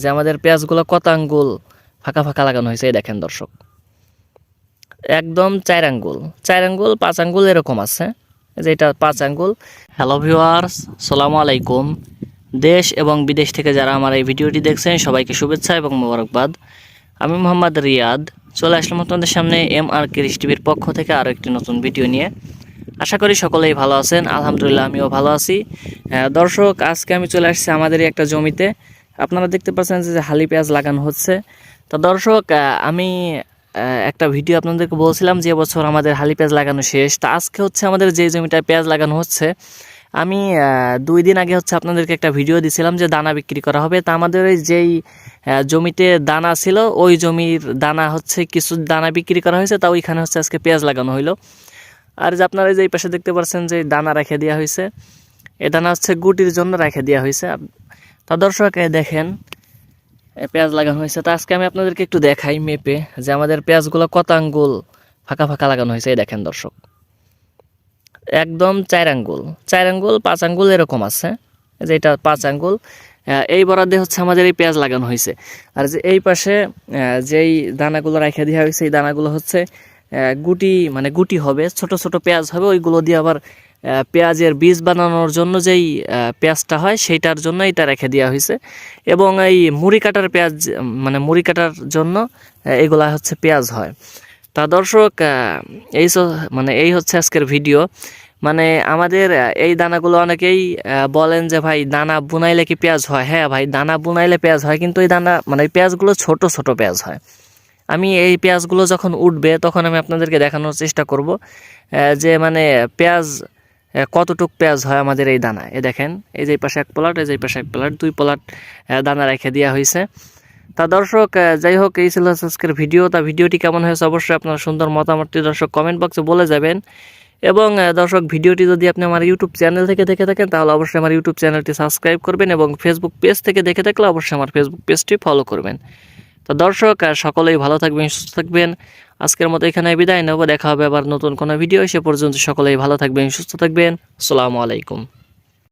যে আমাদের পেঁয়াজগুলো কত আঙ্গুল ফাঁকা ফাঁকা লাগানো হয়েছে, এই দেখেন দর্শক। একদম চার আঙ্গুল। চার আঙ্গুল, পাঁচ আঙ্গুল এরকম আছে, যে এটা পাঁচ আঙ্গুল। হ্যালো ভিউয়ার্স সালামু আলাইকুম। দেশ এবং বিদেশ থেকে যারা আমার এই ভিডিওটি দেখছেন, সবাইকে শুভেচ্ছা এবং মোবারকবাদ। আমি মোহাম্মদ রিয়াদ, চলে আসলাম আপনাদের সামনে এম আর কিরিশ টিভির পক্ষ থেকে আরও একটি নতুন ভিডিও নিয়ে। আশা করি সকলেই ভালো আছেন, আলহামদুলিল্লাহ আমিও ভালো আছি। দর্শক, আজকে আমি চলে আসছি আমাদেরই একটা জমিতে। আপনারা দেখতে পাচ্ছেন যে হালি পেঁয়াজ লাগানো হচ্ছে। তো দর্শক আমি একটা ভিডিও আপনাদেরকে বলছিলাম যে বছর আমাদের হালি পেঁয়াজ লাগানো শেষ। তা আজকে হচ্ছে আমাদের যে জমিটায় পেঁয়াজ লাগানো হচ্ছে, আমি দুই দিন আগে হচ্ছে আপনাদেরকে একটা ভিডিও দিছিলাম যে দানা বিক্রি করা হবে। তা আমাদের ওই যেই জমিতে দানা ছিল, ওই জমির দানা হচ্ছে কিছু দানা বিক্রি করা হয়েছে, তা ওইখানে হচ্ছে আজকে পেঁয়াজ লাগানো হইল। আর যে আপনারা যে এই পাশে দেখতে পাচ্ছেন যে দানা রেখে দেওয়া হয়েছে এই দানা হচ্ছে গুটির জন্য রেখে দেওয়া হয়েছে তা দর্শক দেখেন পেঁয়াজ লাগানো হয়েছে। তা আজকে আমি আপনাদেরকে একটু দেখাই মেপে যে আমাদের পেঁয়াজগুলো কত আঙ্গুল ফাঁকা ফাঁকা লাগানো হয়েছে। এই দেখেন দর্শক, একদম চার আঙ্গুল চার আঙ্গুল, পাঁচ আঙ্গুল এরকম আছে, যে এটা পাঁচ আঙ্গুল। এই বরাদ্দে হচ্ছে আমাদের এই পেঁয়াজ লাগানো হয়েছে। আর যে এই পাশে যেই দানাগুলো রেখে দেওয়া হয়েছে, এই দানাগুলো হচ্ছে গুটি মানে গুটি হবে, ছোট ছোট পেঁয়াজ হবে, ওইগুলো দিয়ে আবার পেঁয়াজের বীজ বানানোর জন্য যেই পেঁয়াজটা হয় সেইটার জন্য এটা রেখে দেওয়া হয়েছে। এবং এই মুড়ি কাটার পেঁয়াজ মানে মুড়ি কাটার জন্য এগুলা হচ্ছে পেঁয়াজ হয়। তা দর্শক এই মানে এই হচ্ছে আজকের ভিডিও। মানে আমাদের এই দানাগুলো অনেকেই বলেন যে ভাই, দানা বুনাইলে কি পেঁয়াজ হয়? হ্যাঁ ভাই, দানা বুনাইলে পেঁয়াজ হয়, কিন্তু এই দানা মানে পেঁয়াজগুলো ছোট ছোট পেঁয়াজ হয়। আমি এই পেঁয়াজগুলো যখন উঠবে, তখন আমি আপনাদেরকে দেখানোর চেষ্টা করব যে মানে পেঁয়াজ কতটুক পেঁয়াজ হয় আমাদের এই দানা এ দেখেন, এই যে পাশে এক প্লাট, এই যে পাশে এক প্লাট, দুই প্লাট দানা রেখে দেওয়া হয়েছে তা দর্শক যাই হোক, এই ছিল আজকের ভিডিও। তা ভিডিওটি কেমন হয়েছে অবশ্যই আপনার সুন্দর মতামতটি দর্শক কমেন্ট বক্সে বলে যাবেন। এবং দর্শক, ভিডিওটি যদি আপনি আমার ইউটিউব চ্যানেল থেকে দেখে থাকেন, তাহলে অবশ্যই আমার ইউটিউব চ্যানেলটি সাবস্ক্রাইব করবেন এবং ফেসবুক পেজ থেকে দেখে থাকলে অবশ্যই আমার ফেসবুক পেজটি ফলো করবেন। তো দর্শক আর সকলেই ভালো থাকবেন, সুস্থ থাকবেন। আজকের মতো এখানে বিদায় নেব। দেখা হবে আবার নতুন কোনো ভিডিও। সে পর্যন্ত সকলেই ভালো থাকবেন, সুস্থ থাকবেন। সালামু আলাইকুম।